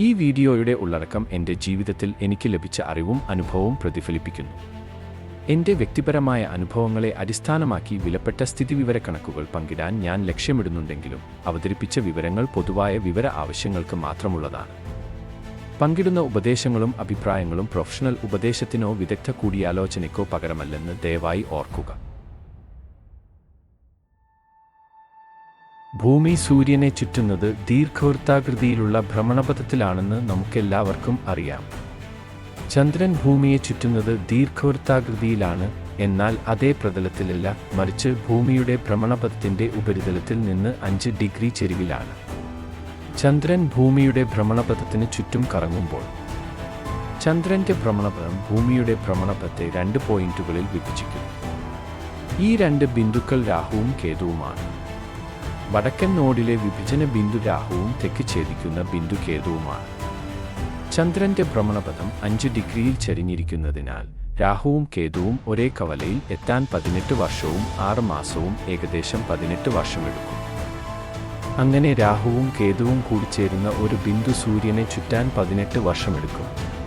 ഈ വീഡിയോയുടെ ഉള്ളടക്കം എന്റെ ജീവിതത്തിൽ എനിക്ക് ലഭിച്ച അറിവും അനുഭവവും പ്രതിഫലിപ്പിക്കുന്നു. എന്റെ വ്യക്തിപരമായ അനുഭവങ്ങളെ അടിസ്ഥാനമാക്കി വിലപ്പെട്ട സ്ഥിതിവിവരക്കണക്കുകൾ പങ്കിടാൻ ഞാൻ ലക്ഷ്യമിടുന്നുണ്ടെങ്കിലും അവതരിപ്പിച്ച വിവരങ്ങൾ പൊതുവായ വിവര ആവശ്യങ്ങൾക്ക് മാത്രമുള്ളതാണ്. പങ്കിടുന്ന ഉപദേശങ്ങളും അഭിപ്രായങ്ങളും പ്രൊഫഷണൽ ഉപദേശത്തിനോ വിദഗ്ധ കൂടിയാലോചനയ്ക്കോ പകരമല്ലെന്ന് ദയവായി ഓർക്കുക. ഭൂമി സൂര്യനെ ചുറ്റുന്നത് ദീർഘവൃത്താകൃതിയിലുള്ള ഭ്രമണപഥത്തിലാണെന്ന് നമുക്കെല്ലാവർക്കും അറിയാം. ചന്ദ്രൻ ഭൂമിയെ ചുറ്റുന്നത് ദീർഘവൃത്താകൃതിയിലാണ് എന്നാൽ അതേ പ്രതലത്തിലല്ല മറിച്ച് ഭൂമിയുടെ ഭ്രമണപഥത്തിന്റെ ഉപരിതലത്തിൽ നിന്ന് അഞ്ച് ഡിഗ്രി ചെരിവിലാണ്. ചന്ദ്രൻ ഭൂമിയുടെ ഭ്രമണപഥത്തിന് ചുറ്റും കറങ്ങുമ്പോൾ ചന്ദ്രന്റെ ഭ്രമണപഥം ഭൂമിയുടെ ഭ്രമണപഥത്തെ രണ്ട് പോയിന്റുകളിൽ വിഭജിക്കും. ഈ രണ്ട് ബിന്ദുക്കൾ രാഹുവും കേതുവുമാണ്. വടക്കൻ നോഡിലെ വിഭജന ബിന്ദു രാഹുവും തെക്ക് ഛേദിക്കുന്ന ബിന്ദു കേതുവുമാണ്. ചന്ദ്രന്റെ ഭ്രമണപഥം അഞ്ച് ഡിഗ്രിയിൽ ചരിഞ്ഞിരിക്കുന്നതിനാൽ രാഹുവും കേതുവും ഒരേ കവലയിൽ എത്താൻ പതിനെട്ട് വർഷവും ആറ് മാസവും ഏകദേശം പതിനെട്ട് വർഷമെടുക്കും. അങ്ങനെ രാഹുവും കേതുവും കൂടിച്ചേരുന്ന ഒരു ബിന്ദു സൂര്യനെ ചുറ്റാൻ പതിനെട്ട് വർഷമെടുക്കും.